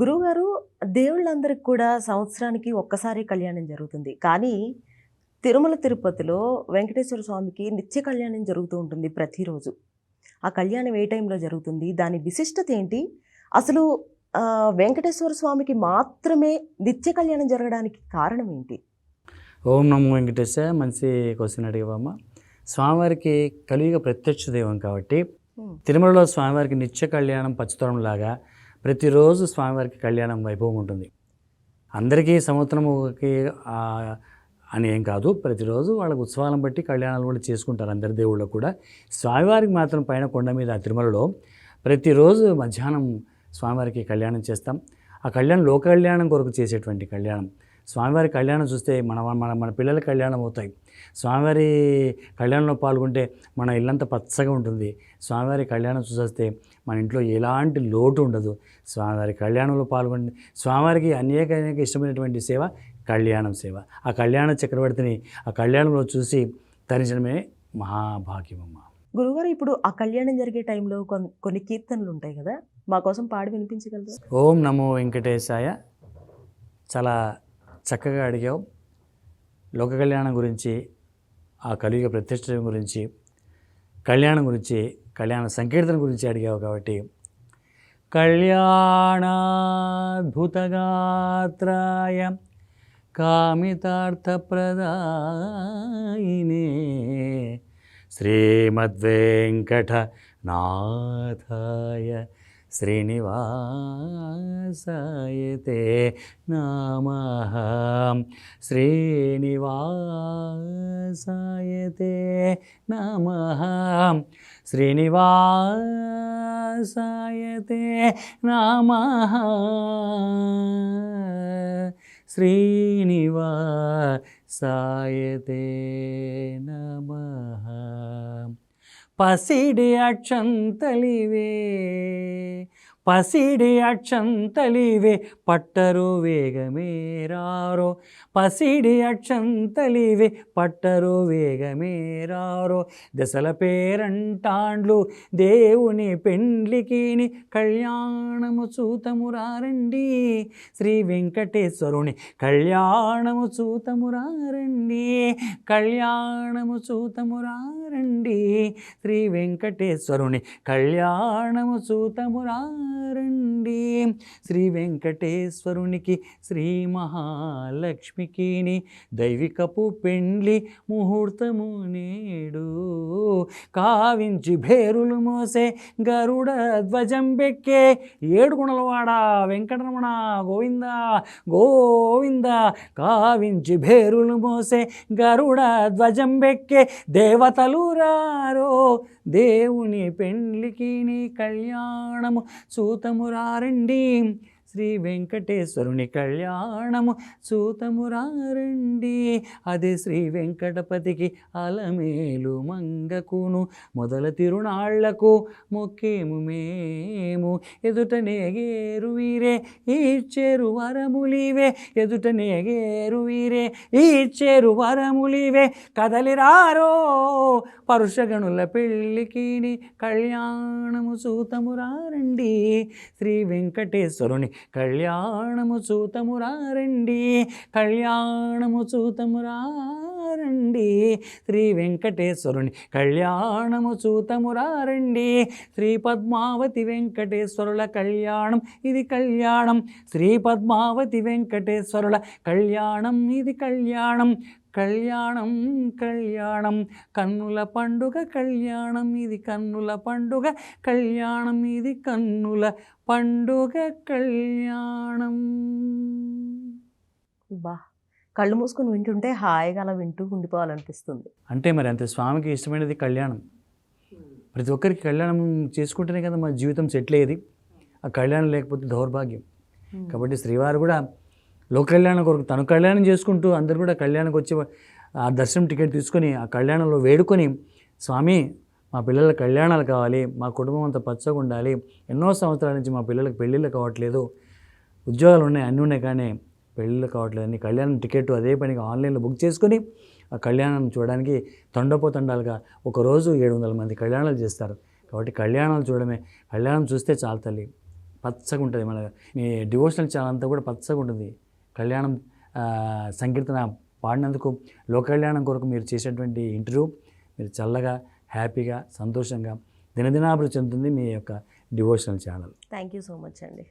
గురువుగారు దేవుళ్ళందరికి కూడా సంవత్సరానికి ఒక్కసారి కళ్యాణం జరుగుతుంది. కానీ తిరుమల తిరుపతిలో వెంకటేశ్వర స్వామికి నిత్య కళ్యాణం జరుగుతూ ఉంటుంది ప్రతిరోజు. ఆ కళ్యాణం ఏ టైంలో జరుగుతుంది? దాని విశిష్టత ఏంటి? అసలు వెంకటేశ్వర స్వామికి మాత్రమే నిత్య కళ్యాణం జరగడానికి కారణం ఏంటి? ఓం నమో వెంకటేశ మంచి క్వశ్చన్ అడిగావమ్మ. స్వామివారికి కలియుగ ప్రత్యక్ష దైవం కాబట్టి తిరుమలలో స్వామివారికి నిత్య కళ్యాణం పచ్చతరం లాగా ప్రతిరోజు స్వామివారికి కళ్యాణం వైభవం ఉంటుంది. అందరికీ సంవత్సరముకి అని ఏం కాదు. ప్రతిరోజు వాళ్ళకి ఉత్సవాలను బట్టి కళ్యాణాలు కూడా చేసుకుంటారు అందరి దేవుళ్ళు కూడా. స్వామివారికి మాత్రం పైన కొండ మీద ఆ తిరుమలలో ప్రతిరోజు మధ్యాహ్నం స్వామివారికి కళ్యాణం చేస్తాం. ఆ కళ్యాణం లోక కళ్యాణం కొరకు చేసేటువంటి కళ్యాణం. స్వామివారి కళ్యాణం చూస్తే మన మన మన పిల్లల కళ్యాణం అవుతాయి. స్వామివారి కళ్యాణంలో పాల్గొంటే మన ఇల్లంతా పచ్చగా ఉంటుంది. స్వామివారి కళ్యాణం చూసేస్తే మన ఇంట్లో ఎలాంటి లోటు ఉండదు. స్వామివారి కళ్యాణంలో పాల్గొని స్వామివారికి అనేక అనేక ఇష్టమైనటువంటి సేవ కళ్యాణం సేవ. ఆ కళ్యాణ చక్రవర్తిని ఆ కళ్యాణంలో చూసి తరించడమే మహాభాగ్యమమ్మ. గురువుగారు ఇప్పుడు ఆ కళ్యాణం జరిగే టైంలో కొన్- కొన్ని కీర్తనలు ఉంటాయి కదా? మా కోసం పాడి వినిపించగలరా? ఓం నమో వెంకటేశాయ. చాలా చక్కగా అడిగావు. లోక కళ్యాణం గురించి ఆ కలియుగ ప్రతిష్ట గురించి కళ్యాణం గురించి కళ్యాణ సంకీర్తన గురించి అడిగావు కాబట్టి. కళ్యాణాద్భుతగాత్రాయ కామితార్థప్రదాయినే శ్రీమద్వేంకట నాథాయ శ్రీనివాసాయతే నమః శ్రీనివాసాయతే నమ శ్రీనివాసాయతే నమ శ్రీనివాసాయతే నమ పసిడి అక్షంతలివే. పసిడి అక్షంతలివే పట్టరు వేగమేరారో పసిడి అక్షంతలివే పట్టరు వేగమేరారో దశల పేరంటాండ్లు దేవుని పెండ్లికిని కళ్యాణము చూతమురారండి శ్రీ వెంకటేశ్వరుని కళ్యాణము చూతమురారండి కళ్యాణము చూతమురారండి శ్రీ వెంకటేశ్వరుని కళ్యాణము చూతమురారండి శ్రీ వెంకటేశ్వరునికి శ్రీ మహాలక్ష్మికిని దైవికపు పెండ్లి ముహూర్తము నేడు. కావించి భేరులు మోసే గరుడ ధ్వజం బెక్కే ఏడుగుణలవాడ వెంకటరమణ గోవింద గోవింద. కావించి భేరులు మోసే గరుడ ధ్వజం బెక్కే దేవతలు రారో. దేవుని పెండ్లికి నీ కళ్యాణము చూతమురారండి శ్రీ వెంకటేశ్వరుని కళ్యాణము చూతమురారండి. అది శ్రీ వెంకటపతికి అలమేలు మంగకును. మొదల తిరునాళ్ళకు మొక్కేము మేము. ఎదుట నేగేరు వీరే ఈచ్చేరు వరములివే ఎదుట నేగేరు వీరే ఈచ్చేరు వరములివే కదలిరారో పరుషగణుల పెళ్ళికి కళ్యాణము చూతమురారండి. శ్రీ వెంకటేశ్వరుని కళ్యాణము చూతమురారండి కళ్యాణము చూతమురారండి శ్రీ వెంకటేశ్వరుని కళ్యాణము చూతమురారండి శ్రీ పద్మావతి వెంకటేశ్వరుల కళ్యాణం ఇది కళ్యాణం. శ్రీ పద్మావతి వెంకటేశ్వరుల కళ్యాణం ఇది కళ్యాణం. కళ్యాణం కళ్యాణం. కన్నుల పండుగ కళ్యాణం. ఇది కన్నుల పండుగ కళ్యాణం. ఇది కన్నుల పండుగ కళ్యాణం. బా కళ్ళు మూసుకొని వింటుంటే హాయిగా అలా వింటూ ఉండిపోవాలనిపిస్తుంది. అంటే మరి అంతే స్వామికి ఇష్టమైనది కళ్యాణం. ప్రతి ఒక్కరికి కళ్యాణం చేసుకుంటేనే కదా మన జీవితం సెటిల్ అయ్యేది. ఆ కళ్యాణం లేకపోతే దౌర్భాగ్యం. కాబట్టి శ్రీవారు కూడా లోక కళ్యాణం కొరకు తను కళ్యాణం చేసుకుంటూ అందరు కూడా కళ్యాణానికి వచ్చి ఆ దర్శనం టికెట్ తీసుకొని ఆ కళ్యాణంలో వేడుకొని స్వామి మా పిల్లల కళ్యాణాలు కావాలి మా కుటుంబం అంతా పచ్చగా ఉండాలి ఎన్నో సంవత్సరాల నుంచి మా పిల్లలకు పెళ్ళిళ్ళు కావట్లేదు ఉద్యోగాలు ఉన్నాయి అన్నీ ఉన్నాయి కానీ పెళ్ళిళ్ళు కావట్లేదు అని కళ్యాణం టికెట్ అదే పనిగా ఆన్లైన్లో బుక్ చేసుకొని ఆ కళ్యాణం చూడడానికి తండపోతండాలుగా ఒకరోజు ఏడు వందల మంది కళ్యాణాలు చేస్తారు. కాబట్టి కళ్యాణాలు చూడడమే కళ్యాణం చూస్తే చాలు తల్లి పచ్చగా ఉంటుంది మన మీ డివోషనల్ ఛానల్ అంతా కూడా పచ్చగా ఉంటుంది. కళ్యాణం సంకీర్తన పాడినందుకు లోక కళ్యాణం కొరకు మీరు చేసేటువంటి ఇంటర్వ్యూ మీరు చల్లగా హ్యాపీగా సంతోషంగా దినదినాభివృద్ధి చెందుతుంది మీ యొక్క devotional channel. Thank you so much అండి.